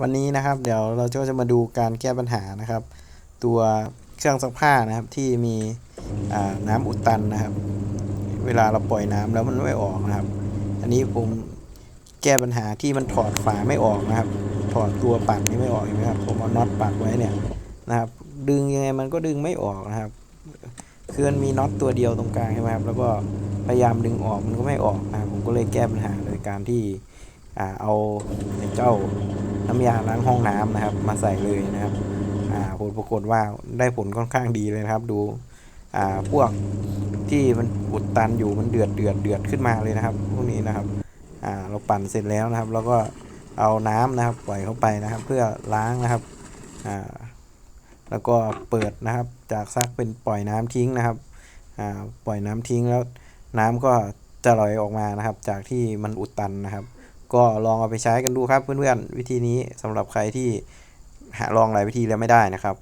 วันนี้นะครับ เดี๋ยวเราก็จะมาดูการแก้ปัญหานะครับ ตัวเครื่องซักผ้านะครับที่มีน้ำอุดตันนะครับ เวลาเราปล่อยน้ำแล้วมันไม่ออกนะครับ อันนี้ผมแก้ปัญหาที่มันถอดฝาไม่ออกนะครับ ถอดตัวปั่นนี่ไม่ออกเห็นไหมครับผมเอาน็อตปักไว้เนี่ยนะครับ ดึงยังไงมันก็ดึงไม่ออกนะครับคือมันมีน็อตตัวเดียวตรงกลางใช่ไหมครับแล้วก็พยายามดึงออกมันก็ไม่ออกนะผมก็เลยแก้ปัญหาโดยการที่อเอาเจ้า น้ำยาล้างห้องน้ำนะครับ มาใส่เลยนะครับอ่าผลปรากฏว่าได้ผลค่อนข้างดีเลยนะครับ ดูอ่าพวกที่มันอุดตันอยู่มันเดือดเดือดเดือดขึ้นมาเลยนะครับ พวกนี้นะครับอ่าเราปั่นเสร็จแล้วนะครับ แล้วก็เอาน้ำนะครับปล่อยเข้าไปนะครับ เพื่อล้างนะครับอ่าแล้วก็เปิดนะครับ จากซักเป็นปล่อยน้ำทิ้งนะครับอ่าปล่อยน้ำทิ้งแล้วน้ำก็จะไหลออกมานะครับ จากที่มันอุดตันนะครับ ก็ลองเอาไปใช้กันดูครับเพื่อนๆวิธีนี้สำหรับใครที่หาลองหลายวิธีแล้วไม่ได้นะครับ